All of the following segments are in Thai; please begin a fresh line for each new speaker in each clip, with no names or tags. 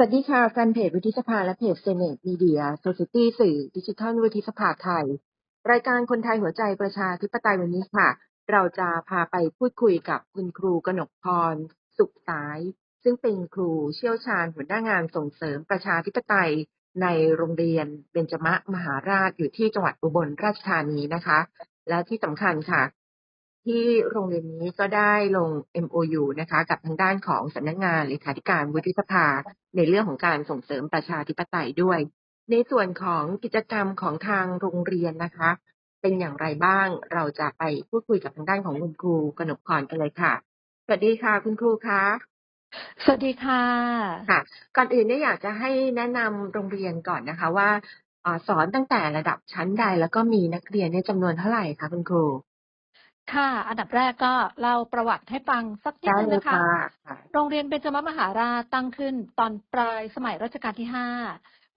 สวัสดีค่ะแฟนเพจวุฒิสภาและเพจเซเนตมีเดียโซซิตี้สื่อดิจิทัลวุฒิสภาไทย รายการคนไทยหัวใจประชาธิปไตยวันนี้ค่ะ เราจะพาไปพูดคุยกับคุณครูกนกพร สุขสาย ซึ่งเป็นครูเชี่ยวชาญหัวหน้างานส่งเสริมประชาธิปไตย ในโรงเรียนเบญจมะมหาราชอยู่ที่จังหวัดอุบลราชธานีนะคะ และที่สำคัญค่ะ ที่โรงเรียนนี้ก็ได้ลง MOU นะคะ กับทางด้านของสำนักงานเลขาธิการวุฒิสภา ในเรื่องของการส่งเสริมประชาธิปไตยด้วย ในส่วนของกิจกรรมของทางโรงเรียนนะคะ เป็นอย่างไรบ้างเราจะไปพูดคุยกับทางด้านของคุณครูกนกพรกันเลยค่ะสวัสดีค่ะ คุณครูคะ
สวัสดีค่ะ
ค่ะ ก่อนอื่นเนี่ยอยากจะให้แนะนำโรงเรียนก่อนนะคะว่าอ่าสอนตั้งแต่ระดับชั้นใดแล้วก็มีนักเรียนเนี่ยจำนวนเท่าไหร่คะคุณครู
ค่ะ อันดับแรกก็เล่าประวัติให้ฟังสักนิด
ได้
นึง
เลย
นะคะ
ค่ะค่ะ
โรงเรียนเบญจมมหาราชตั้งขึ้นตอนปลายสมัยรัชกาลที่ห้า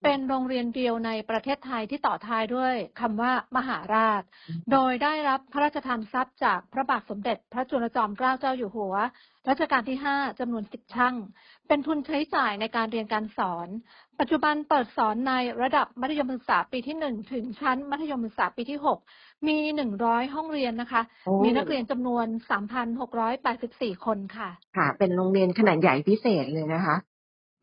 เป็นโรงเรียนเดียวในประเทศไทยที่ต่อท้ายด้วยคำว่ามหาราช โดยได้รับพระราชทานทรัพย์จากพระบาทสมเด็จ พระจุลจอมเกล้าเจ้าอยู่หัว รัชกาลที่ห้าจำนวนสิบช่าง เป็นทุนใช้จ่ายในการเรียนการสอน ปัจจุบันเปิดสอนในระดับมัธยมศึกษาปีที่หนึ่งถึงชั้นมัธยมศึกษาปีที่หกมีหนึ่งร้อยห้องเรียนนะคะ
โอ้
มีนักเรียนจำนวนสามพันหกร้อยแปดสิบสี่คนค่ะ
ค่ะ เป็นโรงเรียนขนาดใหญ่พิเศษเลยนะคะ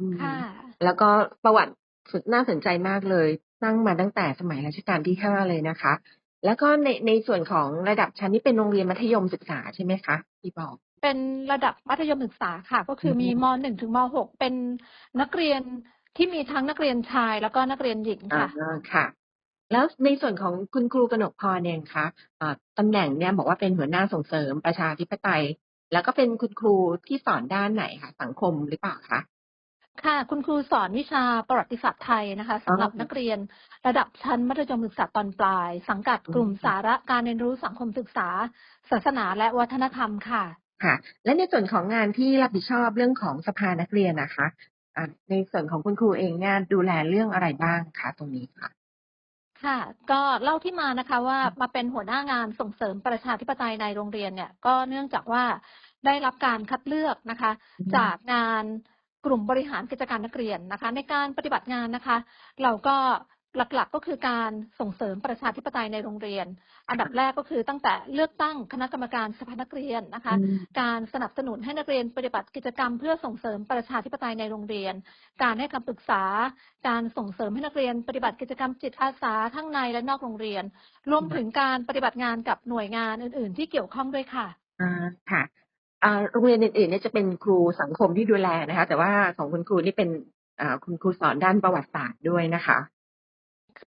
อืม
ค่ะ
แล้วก็ประวัติสุดน่าสนใจมากเลยตั้งมาตั้งแต่สมัยรัชกาลที่ห้าเลยนะคะ แล้วก็ในในส่วนของระดับชั้นนี่เป็นโรงเรียนมัธยมศึกษาใช่ไหมคะที่บอก
เป็นระดับมัธยมศึกษาค่ะ ก็คือ
อืม
มีมหนึ่งถึงมหกเป็นนักเรียน ที่มีทั้งนักเรียนชายแล้วก็นักเรียนหญิง
อ่า
ค่ะ
ค่ะ แล้วในส่วนของคุณครูกนกพรเองคะอ่าตำแหน่งเนี่ยบอกว่าเป็นหัวหน้าส่งเสริมประชาธิปไตย แล้วก็เป็นคุณครูที่สอนด้านไหนคะสังคมหรือเปล่าคะ
ค่ะ คุณครูสอนวิชาประวัติศาสตร์ไทยนะคะสำหรับ
อ๋อ
นักเรียนระดับชั้นมัธยมศึกษาตอนปลาย สังกัดกลุ่ม
อืม
สาระการเรียนรู้สังคมศึกษา ศาสนาและวัฒนธรรมค่ะ
ค่ะ และในส่วนของงานที่รับผิดชอบเรื่องของสภานักเรียนนะคะอ่า ในส่วนของคุณครูเองเนี่ยดูแลเรื่องอะไรบ้างคะตรงนี้ค่ะ
ค่ะ ก็เล่าที่มานะคะว่ามาเป็นหัวหน้างานส่งเสริมประชาธิปไตยในโรงเรียนเนี่ย ก็เนื่องจากว่าได้รับการคัดเลือกนะคะ
อืม
จากงานกลุ่มบริหารกิจการนักเรียนนะคะ ในการปฏิบัติงานนะคะ เราก็ หลักๆ ก็คือการส่งเสริมประชาธิปไตยในโรงเรียน อันดับแรกก็คือตั้งแต่เลือกตั้งคณะกรรมการสภานักเรียนนะคะ
อืม
การสนับสนุนให้นักเรียนปฏิบัติกิจกรรม เพื่อส่งเสริมประชาธิปไตยในโรงเรียน การให้คำปรึกษา การส่งเสริมให้นักเรียนปฏิบัติกิจกรรมจิตอาสาทั้งในและนอกโรงเรียน รวมถึงการปฏิบัติงานกับหน่วยงานอื่น ๆ ที่เกี่ยวข้องด้วยค่ะ
อ่าค่ะอ่าโรงเรียนอื่นๆเนี่ยจะเป็นครูสังคมที่ดูแลนะคะ แต่ว่าของคุณครูนี่เป็นอ่าคุณครูสอนด้านประวัติศาสตร์ด้วยนะคะ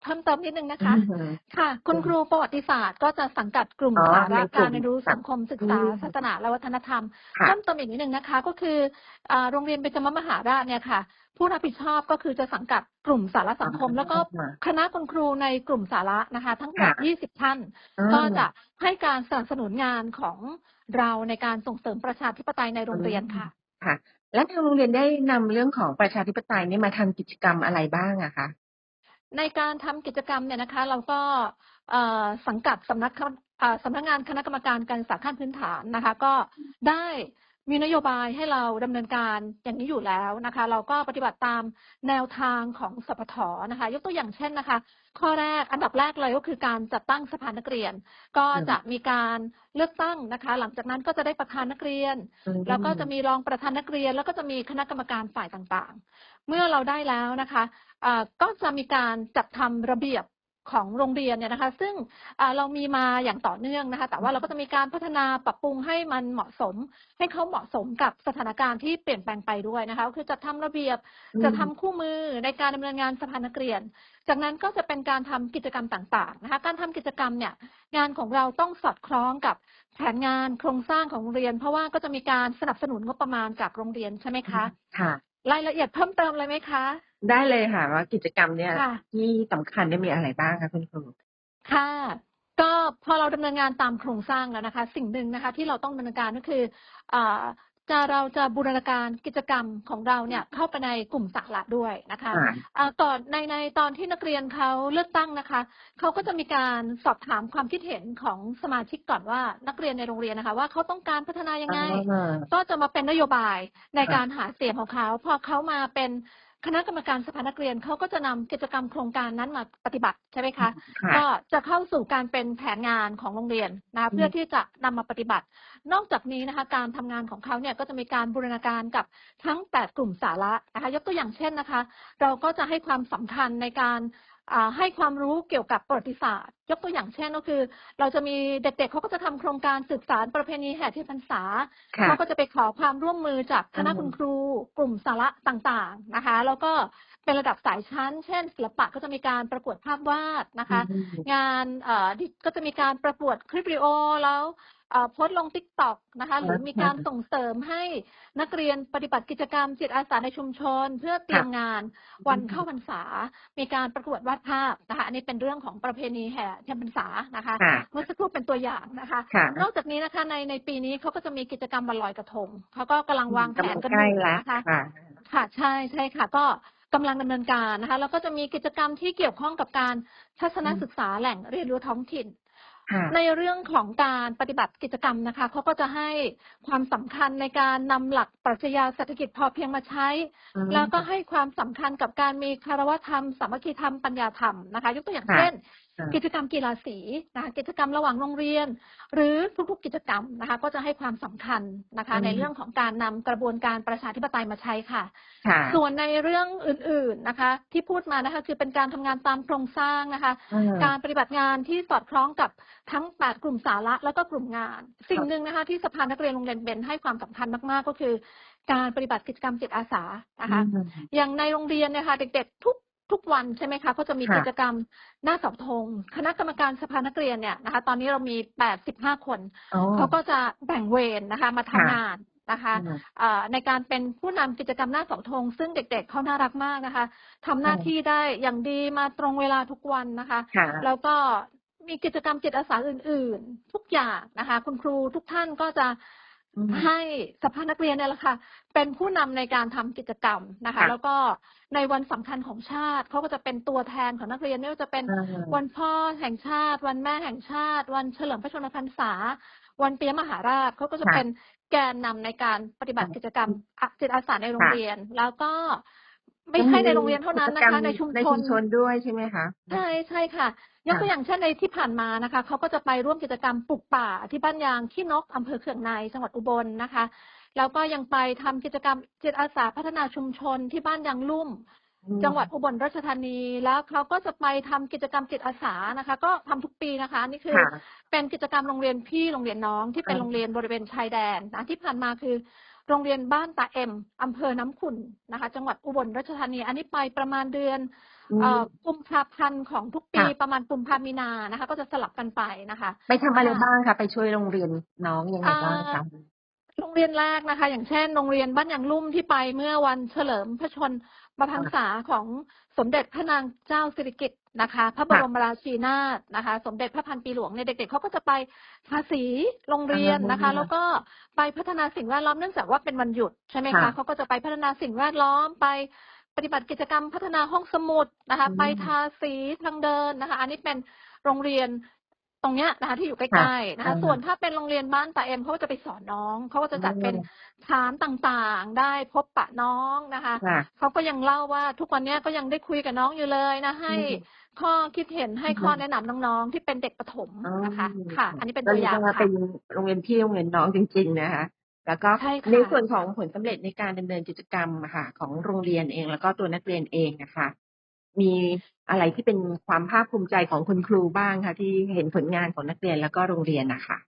เพิ่มเติมนิดนึงนะคะ
อือฮึ
ค่ะ คุณครูประวัติศาสตร์ก็จะสังกัดกลุ่ม
อ๋อ
สาระ
ในกลุ่ม
การเรียนรู้สังคมศึกษา
อืม
ศาสนาและวัฒนธรรม
ค่ะ
เพิ่มเติมอีกนิดนึงนะคะ ก็คืออ่าโรงเรียนเบญจมมหาราชเนี่ยค่ะ ผู้รับผิดชอบก็คือจะสังกัดกลุ่มสาระสังคม แล้วก็
อ่า
คณะคุณครูในกลุ่มสาระนะคะ ทั้งหมด
ค่ะ
20 ท่าน
อ่า
ก็จะให้การสนับสนุนงานของเราในการส่งเสริมประชาธิปไตยในโรงเรียนค่ะ
ค่ะ และทางโรงเรียนได้นำเรื่องของประชาธิปไตยเนี่ยมาทำกิจกรรมอะไรบ้างอะคะ
ในการทำกิจกรรมเนี่ยนะคะ เราก็เอ่อสังกัดสำนักคเอ่อสำนักงานคณะกรรมการการศึกษาขั้นพื้นฐานนะคะ ก็ได้มีนโยบายให้เราดำเนินการอย่างนี้อยู่แล้วนะคะ เราก็ปฏิบัติตามแนวทางของสปทนะคะ ยกตัวอย่างเช่นนะคะ ข้อแรกอันดับแรกเลยก็คือการจัดตั้งสภานักเรียน ก็
อืม
จะมีการเลือกตั้งนะคะ หลังจากนั้นก็จะได้ประธานนักเรียน แล้วก็จะมีรองประธานนักเรียน แล้วก็จะมีคณะกรรมการฝ่ายต่างๆ เมื่อเราได้แล้วนะคะเอ่อ ก็จะมีการจัดทำระเบียบของโรงเรียนเนี่ยนะคะ ซึ่งเอ่อเรามีมาอย่างต่อเนื่องนะคะ แต่ว่าเราก็จะมีการพัฒนาปรับปรุงให้มันเหมาะสม ให้เขาเหมาะสมกับสถานการณ์ที่เปลี่ยนแปลงไปด้วยนะคะก็คือจะทำระเบียบ
อืม
จะทำคู่มือในการดำเนินงานสภานักเรียน จากนั้นก็จะเป็นการทำกิจกรรมต่างๆนะคะ การทำกิจกรรมเนี่ยงานของเราต้องสอดคล้องกับแผนงานโครงสร้างของโรงเรียน เพราะว่าก็จะมีการสนับสนุนงบประมาณจากโรงเรียนใช่ไหมคะ
ค่ะ
รายละเอียดเพิ่มเติมเลยไหมคะ
ได้เลยค่ะว่ากิจกรรมเนี่ย
ค่ะ
ที่สำคัญเนี่ยมีอะไรบ้างคะคุณครู
ค่ะ ก็พอเราดำเนินงานตามโครงสร้างแล้วนะคะ สิ่งหนึ่งนะคะที่เราต้องดำเนินการก็คืออ่าจะเราจะบูรณาการกิจกรรมของเราเนี่ยเข้าไปในกลุ่มสาระด้วยนะคะ
ค่ะ
อ่าก่อนในในตอนที่นักเรียนเขาเลือกตั้งนะคะเขาก็จะมีการสอบถามความคิดเห็นของสมาชิกก่อนว่านักเรียนในโรงเรียนนะคะ ว่าเขาต้องการพัฒนายังไง
อ่า
ก็จะมาเป็นนโยบายใน
ค่ะ
การหาเสียงของเขาพอเขามาเป็น คณะกรรมการสภานักเรียนเขาก็จะนำกิจกรรมโครงการนั้นมาปฏิบัติใช่ไหมคะ
ค่ะ
ก็จะเข้าสู่การเป็นแผนงานของโรงเรียนนะคะเพื่อที่จะนำมาปฏิบัติ นอกจากนี้นะคะการทำงานของเขาเนี่ยก็จะมีการบูรณาการกับทั้ง 8 กลุ่มสาระนะคะยกตัวอย่างเช่นนะคะ เราก็จะให้ความสำคัญในการอ่า ให้ความรู้เกี่ยวกับประวัติศาสตร์ ยกตัวอย่างเช่นก็คือ เราจะมีเด็กๆเขาก็จะทำโครงการสืบสารประเพณีแห่เทียนพรรษา
ค่ะ
เขาก็จะไปขอความร่วมมือจากคณะ
อืม
คุณครู กลุ่มสาระต่างๆนะคะ แล้วก็เป็นระดับสายชั้น เช่น ศิลปะก็จะมีการประกวดภาพวาดนะคะ
อืม
งานเอ่อที่ก็จะมีการประกวดคลิปวิดีโอแล้วเอ่อ โพสต์ลงติ๊กต็อกนะคะ หรือมีการส่งเสริมให้นักเรียนปฏิบัติกิจกรรมจิตอาสาในชุมชน เพื่อเตรียมงานวันเข้าพรรษา มีการประกวดวาดภาพนะคะอันนี้เป็นเรื่องของประเพณีแห่เทียนพรรษานะคะ
ค่ะ
เมื่อสักครู่เป็นตัวอย่างนะคะ
ค่ะ
นอกจากนี้นะคะในในปีนี้เขาก็จะมีกิจกรรมวันลอยกระทงเขาก็กำลังวางแผนกัน
ใก
อ
ล้
ยู่
แล้ว
นะคะ
ค่ะ
ค่ะใช่ใช่ค่ะ ก็กำลังดำเนินการนะคะ แล้วก็จะมีกิจกรรมที่เกี่ยวข้องกับการทัศนศึกษาแหล่งเรียนรู้ท้องถิ่น
ค่ะ
ในเรื่องของการปฏิบัติกิจกรรมนะคะเขาก็จะให้ความสำคัญในการนำหลักปรัชญาเศรษฐกิจพอเพียงมาใช้
อืม
แล้วก็ให้ความสำคัญกับการมีคารวะธรรมสามัคคีธรรมปัญญาธรรมนะคะ ยกตัวอย่าง
ค่ะ
เช่น
ค่ะ
กิจกรรมกีฬาสีนะคะกิจกรรมระหว่างโรงเรียน หรือทุกๆกิจกรรมนะคะ ก็จะให้ความสำคัญนะคะ
อืม
ในเรื่องของการนำกระบวนการประชาธิปไตยมาใช้ค่ะ
ค่ะ
ส่วนในเรื่องอื่น ๆนะคะ ที่พูดมานะคะ คือเป็นการทำงานตามโครงสร้างนะคะ
อืม
การปฏิบัติงานที่สอดคล้องกับทั้ง 8 กลุ่มสาระแล้วก็กลุ่มงาน สิ่งหนึ่งนะคะที่สภานักเรียนโรงเรียนเบนให้ความสำคัญมากๆก็คือ การปฏิบัติกิจกรรมจิตอาสานะคะ
อืม
อย่างในโรงเรียนเนะคะเด็กๆทุก ทุกวันใช่ไหมคะก็จะมี
ค่ะ
กิจกรรมหน้าเสาธงคณะกรรมการสภานักเรียนเนี่ยนะคะ ตอนนี้เรามี 85 คน
อ๋อ
เขาก็จะแบ่งเวรนะคะ มาทำ
ค่ะ
งานนะคะ
อืม
เอ่อในการเป็นผู้นำกิจกรรมหน้าเสาธงซึ่งเด็กๆเขาน่ารักมากนะคะทำหน้า
ค่ะ
ที่ได้อย่างดีมาตรงเวลาทุกวันนะคะ
ค่ะ
แล้วก็มีกิจกรรมจิตอาสาอื่น ๆ ทุกอย่างนะคะ คุณครูทุกท่านก็จะ
อืม
ให้สภานักเรียนเนี่ยแหละค่ะ เป็นผู้นำในการทำกิจกรรมนะคะ
ค่ะ
แล้วก็ในวันสำคัญของชาติเขาก็จะเป็นตัวแทนของนักเรียนไม่ว่าจะเป็น
อ่า
วันพ่อแห่งชาติ วันแม่แห่งชาติ วันเฉลิมพระชนมพรรษา วันเปียมหาราชเขาก็จะ
ค่ะ
เป็นแกนนำในการปฏิบัติกิจกรรมอะจิตอาสาในโรง
ค่ะ
เรียน แล้วก็ ไม่ใช่ในโรงเรียนเท่านั้นนะคะ ในชุม
ใน
ช
ชุ
น
มชนด้วยใช่ไหมคะ
ใช่ใช่ค่ะ ยกตัวอย่างเช่นในที่ผ่านมานะคะเขาก็จะไปร่วมกิจกรรมปลูกป่าที่บ้านยางขี้นกอำเภอเขื่องในจังหวัดอุบลนะคะ แล้วก็ยังไปทำกิจกรรมจิตอาสาพัฒนาชุมชนที่บ้านยางลุ่ม
อืม
จังหวัดอุบลราชธานีแล้วเขาก็จะไปทำกิจกรรมจิตอาสานะคะ ก็ทำทุกปีนะคะ นี่คือ
ค่ะ
เป็นกิจกรรมโรงเรียนพี่โรงเรียนน้องที่เป็น
อ่า
โรงเรียนบริเวณชายแดนนะที่ผ่านมาคือ โรงเรียนบ้านตาเอ็มอำเภอน้ำขุ่นนะคะ จังหวัดอุบลราชธานี อันนี้ไปประมาณเดือน
อืม
เอ่อกุมภาพันธ์ของทุกปี
ค่ะ
ประมาณกุมภามีนานะคะ ก็จะสลับกันไปนะคะ
ไปทำอะไร
ค่ะ
บ้างคะไปช่วยโรงเรียนน้องยังไงบ้างคะ
โรงเรียนแรกนะคะ อย่างเช่น โรงเรียนบ้านยางลุ่มที่ไปเมื่อวันเฉลิมพระชนมพรรษาของสมเด็จพระนางเจ้าสิริกิติ์ นะคะ พระบรมราชินีนาถนะคะ สมเด็จพระพันปีหลวงเนี่ยเด็กๆเขาก็จะไปทาสีโรงเรียนนะคะ
อ่า
แล้วก็ไปพัฒนาสิ่งแวดล้อมเนื่องจากว่าเป็นวันหยุดใช่ไหมคะ
ค่ะ
เขาก็จะไปพัฒนาสิ่งแวดล้อมไปปฏิบัติกิจกรรมพัฒนาห้องสมุดนะคะ
อืม
ไปทาสีทางเดินนะคะ อันนี้เป็นโรงเรียน ตรงเนี้ยนะคะที่อยู่ใก
ค่ะ
ล้ๆนะคะ
อ่า
ส่วนถ้าเป็นโรงเรียนบ้านตาเอ็มเขาก็จะไปสอนน้องเขาก็จะจัดเป็นถามต่างๆ ได้พบปะน้องนะคะ
ค่ะ
เขาก็ยังเล่าว่าทุกวันเนี้ยก็ยังได้คุยกับน้องอยู่เลยนะให้
อืม
ข้อคิดเห็นให้
อืม
ข้อแนะนำน้องๆ ที่เป็นเด็กประถมนะคะ
อืม
ค่ะ อันนี้เป็นตัวอย่าง
ก็เรีกว่า
ค่ะ
เป็นโรงเรียนพี่โรงเรียนน้องจริง ๆ นะคะ แล้วก็
ใช่ค่ะ
ในส่วนของผลสำเร็จในการดำเนินกิจกรรมอะค่ะ ของโรงเรียนเองแล้วก็ตัวนักเรียนเองนะคะ มีอะไรที่เป็นความภาคภูมิใจของคุณครูบ้างคะที่เห็นผลงานของนักเรียนแล้วก็โรงเรียนนะคะ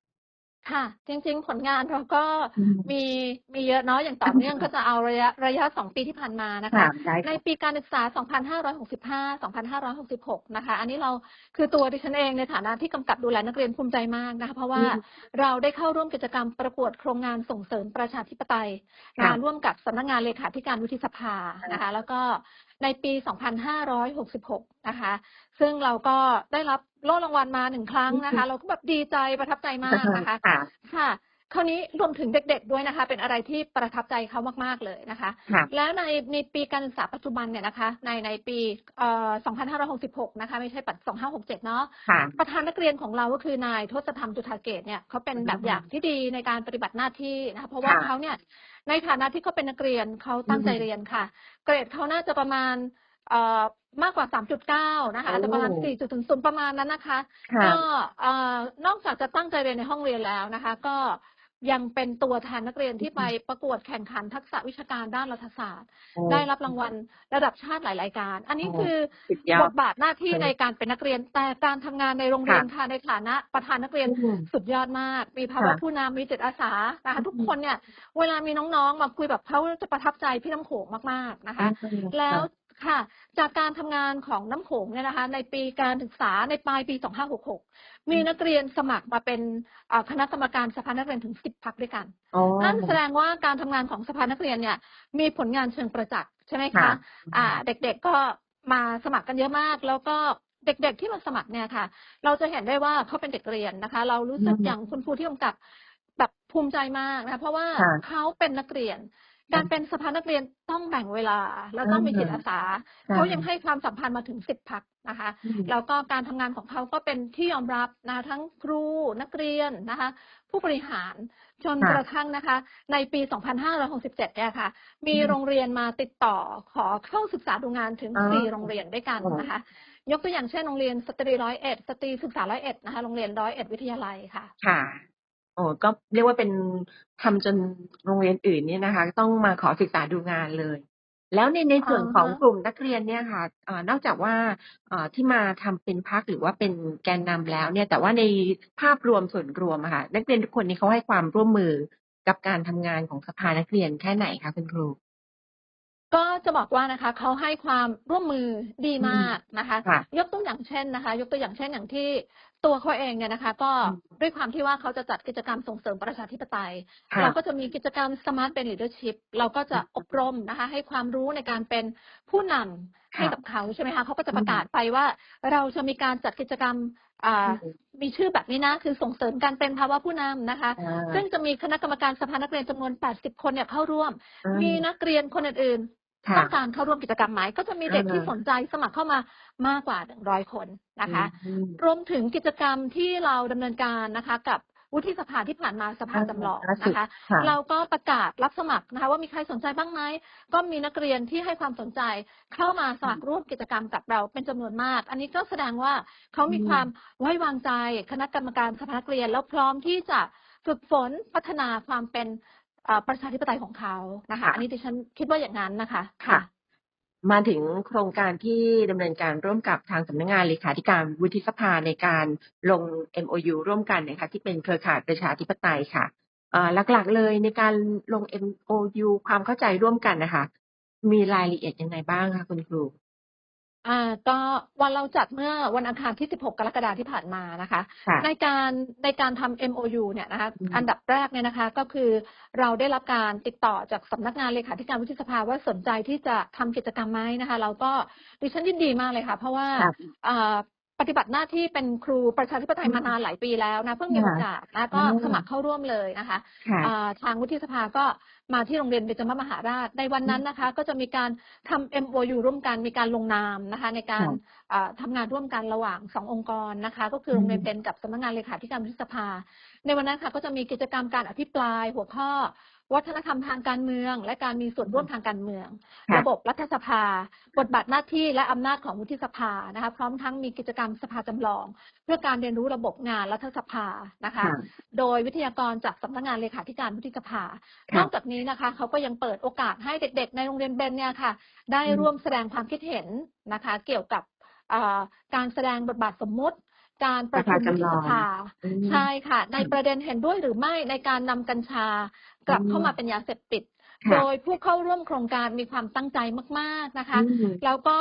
ค่ะ จริง ๆ ผลงานเราก็
อืม
มีมีเยอะเนาะอย่างต่อเนื่องก็จะเอาระยะระยะสองปีที่ผ่านมานะคะ
ค่ะได้
ใน
ค่ะ
ปีการศึกษา 2565 2566 นะคะ อันนี้เราคือตัวดิฉันเองในฐานะที่กำกับดูแลนักเรียนภูมิใจมากนะคะเพราะว่า
อืม
เราได้เข้าร่วมกิจกรรมประกวดโครงงานส่งเสริมประชาธิปไตย
ค่ะ
งานร่วมกับสำนักงานเลขาธิการวุฒิสภานะคะ แล้วก็ ในปี 2566 นะคะ ซึ่งเราก็ได้รับโล่รางวัลมาหนึ่งครั้งนะคะ เราก็แบบดีใจประทับใจมากนะคะ
ค่ะ
ค่ะคราวนี้รวมถึงเด็ก ๆด้วยนะคะ เป็นอะไรที่ประทับใจเขามาก ๆ เลยนะคะ
ค่ะ
แล้วในในปีการศึกษาปัจจุบันเนี่ยนะคะ ในในปีเอ่อ2566 นะคะ ไม่ใช่ปัจ2567 เนาะ
ค่ะ
ประธานนักเรียนของเราก็คือนายทศธรรมจุฑาเกตเนี่ยเขาเป็น
อืม
แบบอย่างที่ดีในการปฏิบัติหน้าที่นะคะเพราะว่า
ค่ะ
เขาเนี่ยในฐานะที่เขาเป็นนักเรียนเขาตั้งใจ
อืม
เรียนค่ะ เกรดเขาน่าจะประมาณเอ่อมากกว่า 3.9 นะคะอาจจะประมาณ
โอ้
4.00ประมาณนั้นนะคะ
ค่ะ
ก็เอ่อนอกจากจะตั้งใจเรียนในห้องเรียนแล้วนะคะ ก็ ยังเป็นตัวแทนนักเรียนที่ไปประกวดแข่งขันทักษะวิชาการด้านรัฐศาสตร์
โอ้
ได้รับรางวัลระดับชาติหลายรายการ อันนี้
โอ้
คือ
สุดยอบด
ทบาทหน้าที่
เลย
ในการเป็นนักเรียนแต่การทำงานในโรงเรียนค่ะในฐานะประธานนักเรียน
อืม
สุดยอดมาก มีภาวะ
ค่ะ
ผู้นำมีจิตอาสานะคะ
อืม
ทุกคนเนี่ย เวลามีน้องๆ มาคุยแบบเขาจะประทับใจพี่น้ำโขงมากๆนะคะ
อืม
แล้ว ค่ะ จากการทำงานของน้ำโขงเนี่ยนะคะ ในปีการศึกษาในปลายปี 2566 มีนักเรียนสมัครมาเป็นอ่าคณะกรรมการสภานักเรียนถึง 10พักด้วยกัน
อ๋อ
นั่นแสดงว่าการทำงานของสภานักเรียนเนี่ย มีผลงานเชิงประจักษ์ใช่ไหมคะ
ค่ะ
อ่า เด็กๆก็มาสมัครกันเยอะมาก แล้วก็เด็กๆที่มาสมัครเนี่ยค่ะ เราจะเห็นได้ว่าเขาเป็นเด็กเรียนนะคะ เรารู้สึก
อืม
อย่างคุณครูที่กำกับแบบภูมิใจมากนะคะเพราะว่า
ค่ะ
เขาเป็นนักเรียน การเป็นสภานักเรียนต้องแบ่งเวลา แล้วต้องมีจิตอาสา
ค่ะ
เขายังให้ความสัมพันธ์มาถึงสิบพักนะคะ
อืม
แล้วก็การทำงานของเขาก็เป็นที่ยอมรับนะคะทั้งครูนักเรียนนะคะ ผู้บริหารจน
ค่ะ
กระทั่งนะคะ ในปี 2567เนี่ยค่ะ มี
อืม
โรงเรียนมาติดต่อขอเข้าศึกษาดูงานถึง
อ๋อ
สี่โรงเรียนด้วยกัน
อ๋อ
นะคะ ยกตัวอย่างเช่นโรงเรียนสตรีร้อยเอ็ดสตรีศึกษาร้อยเอ็ดนะคะโรงเรียนร้อยเอ็ดวิทยาลัยค่ะ
ค่ะโอ้ก็เรียกว่าเป็น ทำจนโรงเรียนอื่นเนี่ยนะคะ ต้องมาขอศึกษาดูงานเลย แล้วใน ในส่วน
อ่าฮะ
ของกลุ่มนักเรียนเนี่ยค่ะ เอ่อ นอกจากว่า เอ่อ ที่มาทำเป็นพักหรือว่าเป็นแกนนำแล้วเนี่ย แต่ว่าในภาพรวม ส่วนรวมอะค่ะ นักเรียนทุกคนนี้เขาให้ความร่วมมือกับการทำงานของสภานักเรียนแค่ไหนคะคุณครู
ก็จะบอกว่านะคะ เขาให้ความร่วมมือดีมากนะคะ
ค่ะ
ยกตัวอย่างเช่นนะคะ ยกตัวอย่างเช่น อย่างที่ ตัวเขาเองเนี่ยนะคะ ก็
อืม
ด้วยความที่ว่าเขาจะจัดกิจกรรมส่งเสริมประชาธิปไตย
ค่ะ
เราก็จะมีกิจกรรม Smart เป็น Leadership เราก็จะอบรมนะคะ ให้ความรู้ในการเป็นผู้นำให้กับเขาใช่ไหมคะเขาก็จะประกาศไปว่า เราจะมีการจัดกิจกรรมอ่า
อืม
มีชื่อแบบนี้นะคือส่งเสริมการเป็นภาวะผู้นำนะคะ
อ่า
ซึ่งจะมีคณะกรรมการสภานักเรียนจำนวน 80 คนเนี่ยเข้าร่วม
อ่า
มีนักเรียนคนอื่นๆ
ค่ะ
ต้องการเข้าร่วมกิจกรรมไหมก็จะมีเด็ก
อ่า
ที่สนใจสมัครเข้ามามากกว่า100คนนะคะ
อืม
รวมถึงกิจกรรมที่เราดำเนินการนะคะ กับวุฒิสภาที่ผ่านมาสภาจำลอง
ล่าสุด
นะคะ
ค่ะ
เราก็ประกาศรับสมัครนะคะ ว่ามีใครสนใจบ้างไหมก็มีนักเรียนที่ให้ความสนใจเข้ามาสมัครร่วมกิจกรรมกับเราเป็นจำนวนมาก อันนี้ก็แสดงว่าเขามี
อืม
ความไว้วางใจคณะกรรมการสภานักเรียนแล้วพร้อมที่จะฝึกฝนพัฒนาความเป็นเอ่อ ประชาธิปไตยของเขานะคะ
ค่ะ
อันนี้ดิฉันคิดว่าอย่างนั้นนะคะ
ค่ะ มาถึงโครงการที่ดำเนินการร่วมกับทางสำนักงานเลขาธิการวุฒิสภาในการลง MOU ร่วมกันนะคะที่เป็นเครือข่ายประชาธิปไตยค่ะเอ่อหลักๆเลยในการลง MOU ความเข้าใจร่วมกันนะคะ มีรายละเอียดยังไงบ้างคะคุณครู
อ่าก็วันเราจัดเมื่อวันอังคารที่ 16 กรกฎาคมที่ผ่านมานะคะ
ค่ะ
ในการในการทำ MOU เนี่ยนะคะ
อืม
อันดับแรกเนี่ยนะคะก็คือเราได้รับการติดต่อจากสำนักงานเลขาธิการวุฒิสภาว่าสนใจที่จะทำกิจกรรมไหมนะคะ เราก็ดิฉันยินดีมากเลยค่ะ เพราะว่า
ค่ะ
อ่า ปฏิบัติหน้าที่เป็นครูประชาธิปไตยมานานหลายปีแล้วนะเพิ่งมีโอกาสนะก็
อืม
สมัครเข้าร่วมเลยนะคะ
ค่ะ
อ่าทางวุฒิสภาก็มาที่โรงเรียนเบญจมมหาราชในวันนั้นนะคะ ก็จะมีการทำ MOU ร่วมกันมีการลงนามนะคะ ในการ
ค่ะ
อ่าทำงานร่วมกันระหว่างสององค์กรนะคะ ก็คือ
ม
โรงเรียนเบญกับสำนักงานเลขาธิการวุฒิสภา ในวันนั้นค่ะก็จะมีกิจกรรมการอภิปรายหัวข้อ วัฒนธรรมทางการเมือง และการมีส่วนร่วมทางการเมือง
ค่ะ
ระบบรัฐสภา บทบาทหน้าที่และอำนาจของวุฒิสภานะคะพร้อมทั้งมีกิจกรรมสภาจำลอง เพื่อการเรียนรู้ระบบงานรัฐสภานะคะ
ค่ะ
โดยวิทยากรจากสำนักงานเลขาธิการวุฒิสภา
ค่ะ
นอกจากนี้นะคะเขาก็ยังเปิดโอกาสให้เด็ก ๆ ในโรงเรียนเบนเนี่ยค่ะ ได้
อืม
ร่วมแสดงความคิดเห็นนะคะ เกี่ยวกับอ่าการแสดงบทบาทสมมุติ การประชุมวุฒิสภา
อืม
ใช่ค่ะ ในประเด็นเห็นด้วยหรือไม่ในการนำกัญชากลับ
อืม
เข้ามาเป็นยาเสพติด
ค่ะ
โดยผู้เข้าร่วมโครงการมีความตั้งใจมาก ๆนะคะ
อืม
แล้วก็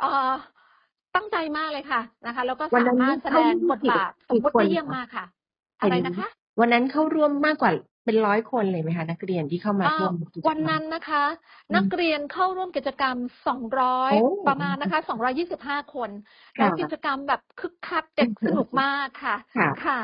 เอ่อตั้งใจมากเลยค่ะนะคะ แล้วก็
วันนั้
สานมารถแสดงบทบาทสมมติได้เยี่ยมมากค่ะ อะไรนะคะ
วันนั้นเข้าร่วมมากกว่า เป็นร้อยคนเลยไหมคะ นักเรียนที่เข้ามา
อ่า
ร่วมกิจกรรม
วันนั้นนะคะ
อืม
นักเรียนเข้าร่วมกิจกรรม
โอ้
200 ประมาณนะคะ 225 คน
ค่ะ
แล้วกิจกรรมแบบคึกคักเด็กสนุกมากค่ะ
ค่ะ
ค่ะ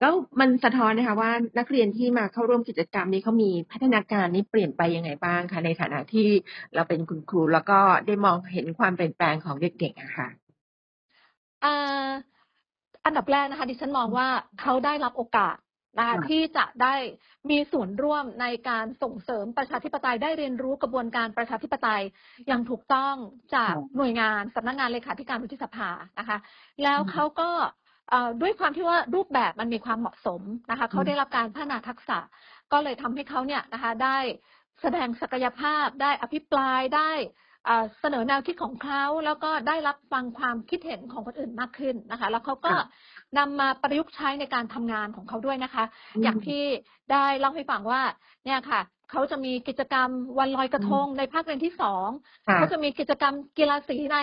แล้วมันสะท้อนนะคะว่านักเรียนที่มาเข้าร่วมกิจกรรมนี้เขามีพัฒนาการนี้เปลี่ยนไปยังไงบ้างคะในฐานะที่เราเป็นคุณครูแล้วก็ได้มองเห็นความเปลี่ยนแปลงของเด็กๆอะค่ะ
อ่าอันดับแรกนะคะ ดิฉันมองว่าเขาได้รับโอกาส นะคะ
ค่ะ
ที่จะได้มีส่วนร่วมในการส่งเสริมประชาธิปไตยได้เรียนรู้กระบวนการประชาธิปไตยอย่างถูกต้องจาก
ค่ะ
หน่วยงานสำนักงานเลขาธิการวุฒิสภานะคะ แล้ว
อืม
เขาก็เอ่อด้วยความที่ว่ารูปแบบมันมีความเหมาะสมนะคะเขา
อืม
ได้รับการพัฒนาทักษะ ก็เลยทำให้เขาเนี่ยนะคะได้แสดงศักยภาพได้อภิปรายได้เอ่อเสนอแนวคิดของเขาแล้วก็ได้รับฟังความคิดเห็นของคนอื่นมากขึ้นนะคะ แล้วเขาก็
ค่ะ
นำมาประยุกต์ใช้ในการทำงานของเขาด้วยนะคะ
อืม
อย่างที่ได้เล่าให้ฟังว่าเนี่ยค่ะเขาจะมีกิจกรรมวันลอยกระทงในภาคเรียนที่สอง
ค่ะ
เขาจะมีกิจกรรมกีฬาสีใน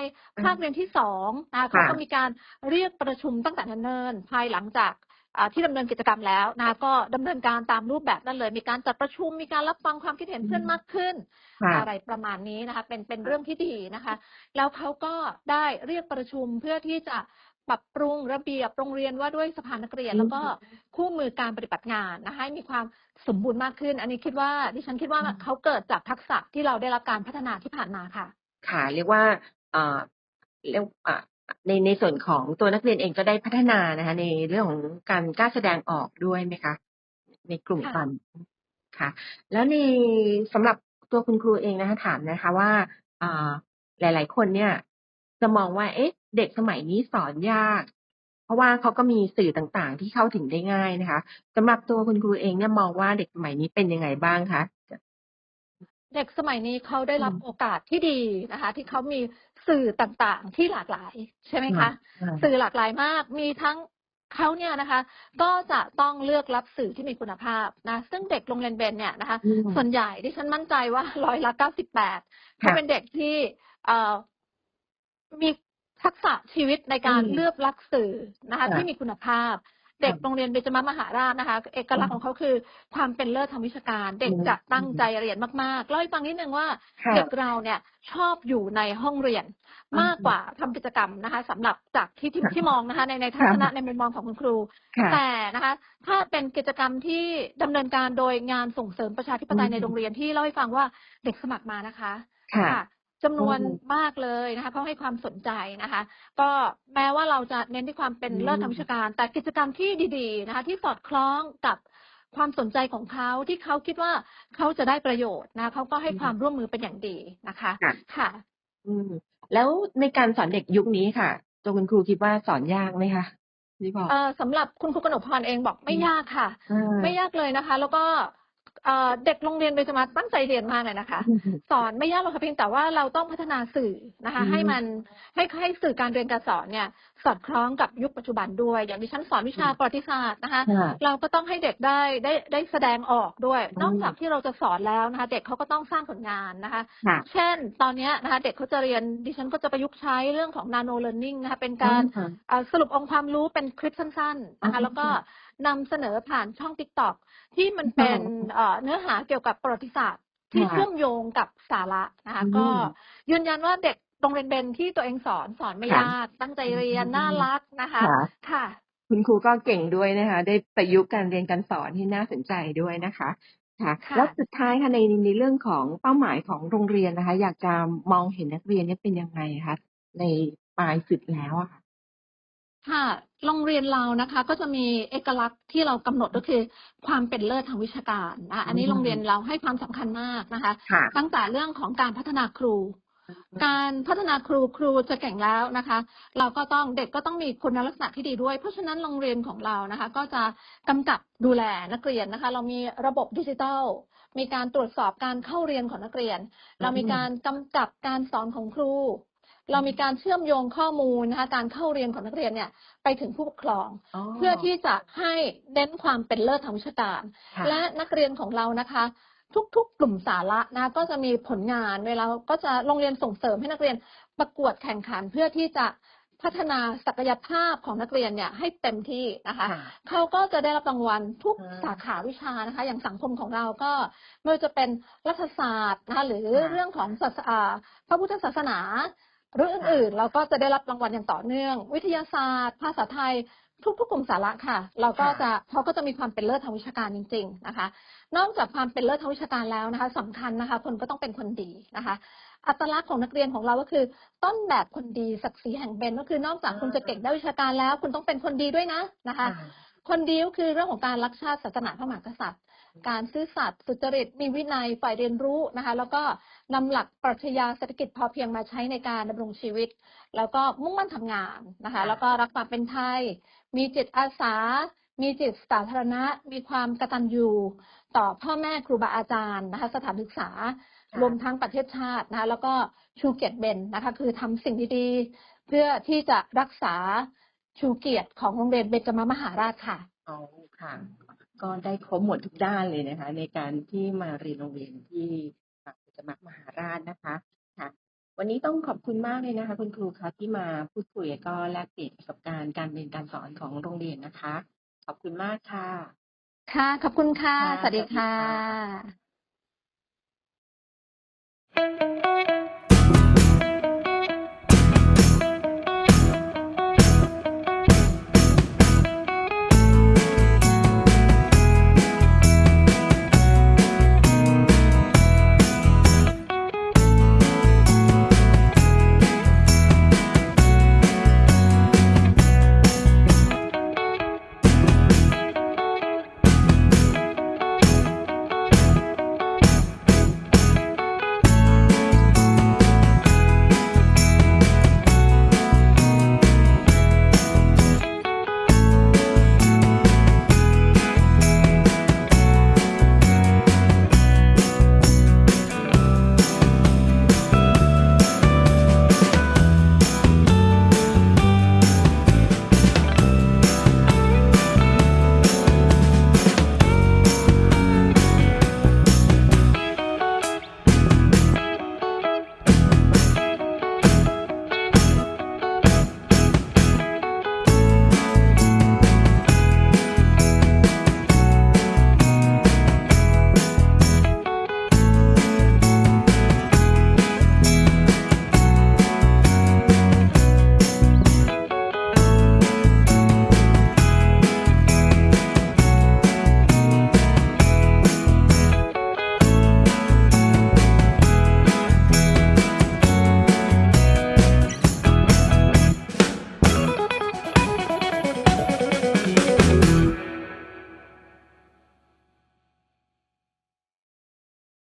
ภาคเรียนที่สองนะคะเขาก็มีการเรียกประชุมตั้งแต่เนิ่นๆภายหลังจากอ่าที่ดำเนินกิจกรรมแล้วนะคะก็ดำเนินการตามรูปแบบนั้นเลย มีการจัดประชุมมีการรับฟังความคิดเห็นเพื่อนมากขึ้น
ค่ะ
อะไรประมาณนี้นะคะ เป็นเป็นเรื่องที่ดีนะคะ แล้วเขาก็ได้เรียกประชุมเพื่อที่จะ ปรับปรุงระเบียบโรงเรียนว่าด้วยสภานักเรียน
อืม
แล้วก็คู่มือการปฏิบัติงานนะคะให้มีความสมบูรณ์มากขึ้น อันนี้คิดว่าดิฉันคิดว่า
อืม
เขาเกิดจากทักษะที่เราได้รับการพัฒนาที่ผ่านมาค่ะ
ค่ะ เรียกว่าเอ่อเรียกอ่าในในส่วนของตัวนักเรียนเองก็ได้พัฒนานะคะ ในเรื่องของการกล้าแสดงออกด้วยไหมคะ ในกลุ่ม
ค่ะ
กันค่ะ แล้วในสำหรับตัวคุณครูเองนะคะถามนะคะว่าอ่าหลาย ๆ คนเนี่ยจะมองว่า เอ๊ะเด็กสมัยนี้สอนยาก เพราะว่าเขาก็มีสื่อต่างๆ ที่เข้าถึงได้ง่ายนะคะสำหรับตัวคุณครูเองเนี่ยมองว่าเด็กสมัยนี้เป็นยังไงบ้างคะ
เด็กสมัยนี้เขาได้รับ
อืม
โอกาสที่ดีนะคะ ที่เขามีสื่อต่างๆ ที่หลากหลาย ใช่ไหมคะ
ค่ะ
สื่อหลากหลายมากมีทั้งเขาเนี่ยนะคะ ก็จะต้องเลือกรับสื่อที่มีคุณภาพนะซึ่งเด็กโรงเรียนเบนเนี่ยนะคะ
อืม
ส่วนใหญ่ดิฉันมั่นใจว่าร้อยละเก้าสิบแปดเขาเป็นเด็กที่เอ่อมี ทักษะชีวิตในการ
อืม
เลือกรับสื่อนะคะ
ค่ะ
ที่มีคุณภาพ เด็กโรงเรียนเบญจมามหาราชนะคะ เอกลักษณ์ของเขาคือความเป็นเลิศทางวิชาการ เด็ก
อืม
จะตั้งใจเรียนมากๆเล่าให้ฟังนิดนึงว่า
ค่ะ
เด็กเราเนี่ยชอบอยู่ในห้องเรียน
อืม
มากกว่าทำกิจกรรมนะคะสำหรับจากที่ที่
ค่ะ
ที่มองนะคะ ในในทัศนะในมุมมองของคุณครู
ค่ะ
แต่นะคะ ถ้าเป็นกิจกรรมที่ดำเนินการโดยงานส่งเสริมประชาธิปไตย
อืม
ในโรงเรียนที่เล่าให้ฟังว่าเด็กสมัครมานะคะ
ค่ะ
ค่ะ จำนวน
อืม
มากเลยนะคะเขาให้ความสนใจนะคะ ก็แม้ว่าเราจะเน้นที่ความเป็น
อืม
เลิศทางวิชาการ แต่กิจกรรมที่ดีๆนะคะ ที่สอดคล้องกับความสนใจของเขาที่เขาคิดว่าเขาจะได้ประโยชน์นะเขาก็ให้ความร่วมมือเป็นอย่างดีนะคะ
ค่ะ
ค่ะ
อืม แล้วในการสอนเด็กยุคนี้ค่ะ ตัวคุณครูคิดว่าสอนยากไหมคะที่บอก
เอ่อสำหรับคุณครูกนกพรเองบอกไม่ยากค่ะ
อ่า
ไม่ยากเลยนะคะ แล้วก็ เอ่อเด็กโรงเรียนโดยสมาตั้งใจเรียนมากเลยนะคะ สอนไม่ยากหรอกค่ะเพียงแต่ว่าเราต้องพัฒนาสื่อนะคะ
อืม
ให้มันให้ให้สื่อการเรียนการสอนเนี่ย สอดคล้องกับยุคปัจจุบันด้วย อย่างที่ฉันสอนวิชา
อืม
ประวัติศาสตร์นะคะ
ค่ะ
เราก็ต้องให้เด็กได้ได้ได้แสดงออกด้วย
อืม
นอกจากที่เราจะสอนแล้วนะคะ เด็กเขาก็ต้องสร้างผลงานนะคะ
ค่ะ
เช่น ตอนเนี้ยนะคะ เด็กเขาจะเรียนดิฉันก็จะประยุกต์ใช้เรื่องของ nano learning นะคะเป็นการ
ค่ะ
เอ่อสรุปองค์ความรู้เป็นคลิปสั้นๆนะคะ
อ๋อ
แล้วก็ นำเสนอผ่านช่อง TikTok ที่มันเป็น
อ๋อ
เอ่อเนื้อหาเกี่ยวกับประวัติศาสตร์ ที่
ค่ะ
เชื่อมโยงกับสาระนะคะ
อืม
ก็ยืนยันว่าเด็กโรงเรียนเบนที่ตัวเองสอนสอนไม่
ค่ะ
ยากตั้งใจเรียน
อืม
น่ารักนะคะ
ค่ะ
ค่ะ
คุณครูก็เก่งด้วยนะคะ ได้ประยุกต์การเรียนการสอนที่น่าสนใจด้วยนะคะค่ะ
ค่ะ
แล้วสุดท้ายค่ะในในเรื่องของเป้าหมายของโรงเรียนนะคะ อยากจะมองเห็นนักเรียนเนี่ยเป็นยังไงคะในปลายสุดแล้วอะค่ะ
ค่ะ โรงเรียนเรานะคะ ก็จะมีเอกลักษณ์ที่เรากำหนดก็คือ ความเป็นเลิศทางวิชาการนะคะอันนี้
อืม
โรงเรียนเราให้ความสำคัญมากนะคะ
ค่ะ
ตั้งแต่เรื่องของการพัฒนาครู การพัฒนาครูครูจะเก่งแล้วนะคะ เราก็ต้องเด็กก็ต้องมีคุณลักษณะที่ดีด้วย เพราะฉะนั้นโรงเรียนของเรานะคะ ก็จะกำกับดูแลนักเรียนนะคะ เรามีระบบดิจิทัลมีการตรวจสอบการเข้าเรียนของนักเรียน เรามีการกำกับการสอนของครู เรามีการเชื่อมโยงข้อมูลนะคะการเข้าเรียนของนักเรียนเนี่ยไปถึงผู้ปกครอง เพื่อที่จะให้เน้นความเป็นเลิศทางวิชาการ
ค่ะ
และนักเรียนของเรานะคะ ทุกๆ กลุ่มสาระนะก็จะมีผลงานเวลาก็จะโรงเรียนส่งเสริมให้นักเรียนประกวดแข่งขันเพื่อที่จะพัฒนาศักยภาพของนักเรียนเนี่ยให้เต็มที่นะคะ
ค่ะ
เขาก็จะได้รับรางวัลทุก
อ่า
สาขาวิชานะคะ อย่างสังคมของเราก็ไม่ว่าจะเป็นรัฐศาสตร์นะคะหรือ
ค่ะ
เรื่องของศาสอ่าพระพุทธศาสนา หรืออื่นๆเราก็จะได้รับรางวัลอย่างต่อเนื่อง วิทยาศาสตร์ ภาษาไทยทุกๆกลุ่มสาระค่ะ เราก็
ค่ะ
จะเขาก็จะมีความเป็นเลิศทางวิชาการจริง ๆนะคะ นอกจากความเป็นเลิศทางวิชาการแล้วนะคะสำคัญนะคะ คนก็ต้องเป็นคนดีนะคะ อัตลักษณ์ของนักเรียนของเราก็คือ ต้นแบบคนดีศักดิ์ศรีแห่งเบนก็คือนอกจากคุณจะเก่งด้านวิชาการแล้ว คุณต้องเป็นคนดีด้วยนะนะคะ คนดีก็คือเรื่องของการรักชาติศาสนาพระมหากษัตริย์ การซื่อสัตย์สุจริตมีวินัยฝ่ายเรียนรู้นะคะ แล้วก็นำหลักปรัชญาเศรษฐกิจพอเพียงมาใช้ในการดำรงชีวิต แล้วก็มุ่งมั่นทำงานนะคะ
ค่ะ
แล้วก็รักความเป็นไทย มีจิตอาสา มีจิตสาธารณะ มีความกตัญญูต่อพ่อแม่ครูบาอาจารย์นะคะ สถานศึกษา
ค่ะ
รวมทั้งประเทศชาตินะคะแล้วก็ชูเกียรติเบนนะคะ คือทำสิ่งดีๆ เพื่อที่จะรักษาชูเกียรติของโรงเรียนเบญจมามหาราชค่ะ
อ๋อค่ะ ก็ได้ครบหมดทุกด้านเลยนะคะ ในการที่มาเรียนโรงเรียนที่จะมักมหาราชนะคะค่ะวันนี้ต้องขอบคุณมากเลยนะคะ คุณครูคะที่มาพูดคุยแล้วก็แลกเปลี่ยนประสบการณ์การเรียนการสอนของโรงเรียนนะคะ ขอบคุณมากค่ะ
ค่ะขอบคุณค่ะ
ค่ะ
สวัสดี
สวัสดี
ค่
ค่ะะ